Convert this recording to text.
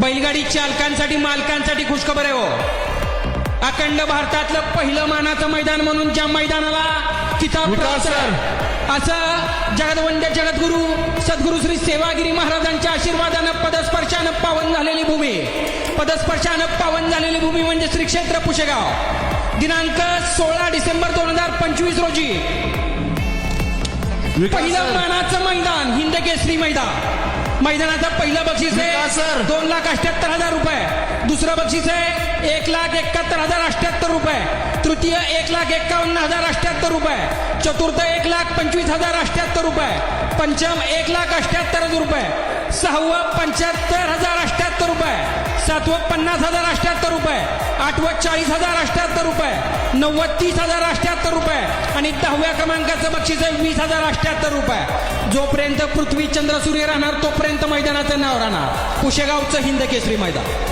बैलगाडी चालकांसाठी मालकांसाठी खुशखबर आहे हो. अखंड भारतातलं पहिलं मानाचं मैदान म्हणून ज्या मैदानाला किताब आहे, असं जगदवंद्य जगद्गुरु सद्गुरु श्री सेवागिरी महाराजांच्या आशीर्वादानं पदस्पर्शानं पावन झालेली भूमी. पदस्पर्शानं पावन झालेली भूमी म्हणजे श्री क्षेत्र पुशेगाव. दिनांक सोळा डिसेंबर दोन हजार पंचवीस रोजी. पहिलं सर. मानाचं मैदान हिंद केसरी मैदान. मैदानाचं पहिलं बक्षीस विकास सर. आहे दोन लाख अठ्याहत्तर हजार रुपये. दुसरं बक्षीस आहे एक लाख एकाहत्तर हजार अठ्याहत्तर रुपये. तृतीय एक लाख एकावन्न हजार अठ्याहत्तर रुपये. चतुर्थ एक लाख पंचवीस हजार अठ्याहत्तर रुपये. पंचम एक लाख अठ्याहत्तर हजार रुपये. सहावं पंच्याहत्तर हजार अठ्याहत्तर रुपये. सातवं पन्नास हजार अठ्याहत्तर रुपये. आठवं चाळीस हजार अठ्याहत्तर रुपये. नव्वद तीस हजार अठ्याहत्तर रुपये. आणि दहाव्या क्रमांकाचं बक्षीस आहे वीस हजार अठ्याहत्तर रुपये. जोपर्यंत पृथ्वी चंद्र सूर्य राहणार तोपर्यंत मैदानाचं नाव राहणार. कुशेगावचं हिंद केसरी मैदान.